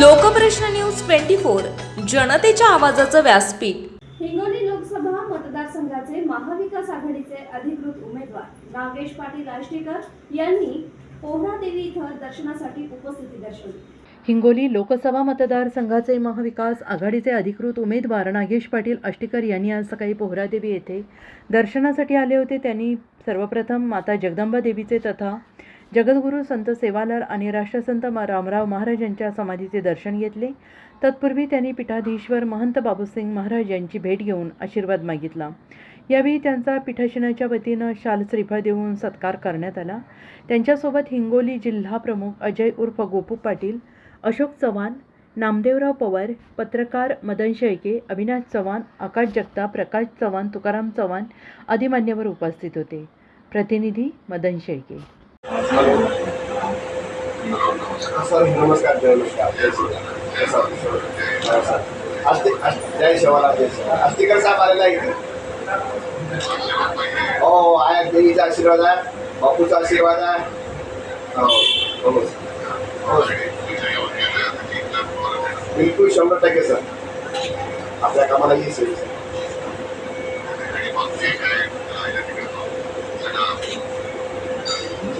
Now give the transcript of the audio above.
Lokprashna news twenty four जनतेच्या आवाजाचं व्यासपीठ. हिंगोली लोकसभा मतदारसंघाचे महाविकास आघाडीचे अधिकृत उमेदवार नागेश पाटील आष्टीकर यांनी पोहरादेवी इथं दर्शनासाठी उपस्थिती दर्शवली. हिंगोली लोकसभा मतदारसंघाचे महाविकास आघाडीचे अधिकृत उमेदवार नागेश पाटील आष्टीकर यांनी आज सकाळी पोहरादेवी येथे दर्शनासाठी आले होते. त्यांनी सर्वप्रथम माता जगदंबा देवीचे तथा जगद्गुरू संत सेवालाल आणि राष्ट्रसंत रामराव महाराज यांच्या समाधीचे दर्शन घेतले. तत्पूर्वी त्यांनी पीठाधीश्वर महंत बाबूसिंग महाराज यांची भेट घेऊन आशीर्वाद मागितला. यावेळी त्यांचा पीठासनाच्या वतीनं शाल श्रीफळ देऊन सत्कार करण्यात आला. त्यांच्यासोबत हिंगोली जिल्हा प्रमुख अजय उर्फ गोपू पाटील अशोक चव्हाण नामदेवराव पवार पत्रकार मदन शेळके अविनाश चव्हाण आकाश जगता प्रकाश चव्हाण तुकाराम चव्हाण आदी मान्यवर उपस्थित होते. प्रतिनिधी मदन शेळके. सर नमस्कार जय नमस्कार जय श्रीराम. जय जय शिवाला जय आस्तिकर साहेब आलेला आहे इथे. हो आहे देवीचा आशीर्वाद आहे. बापूचा आशीर्वाद आहे. हो हो, हो हो हो. बिलकुल शंभर टक्के सर. आपल्या कामाला ही सोयी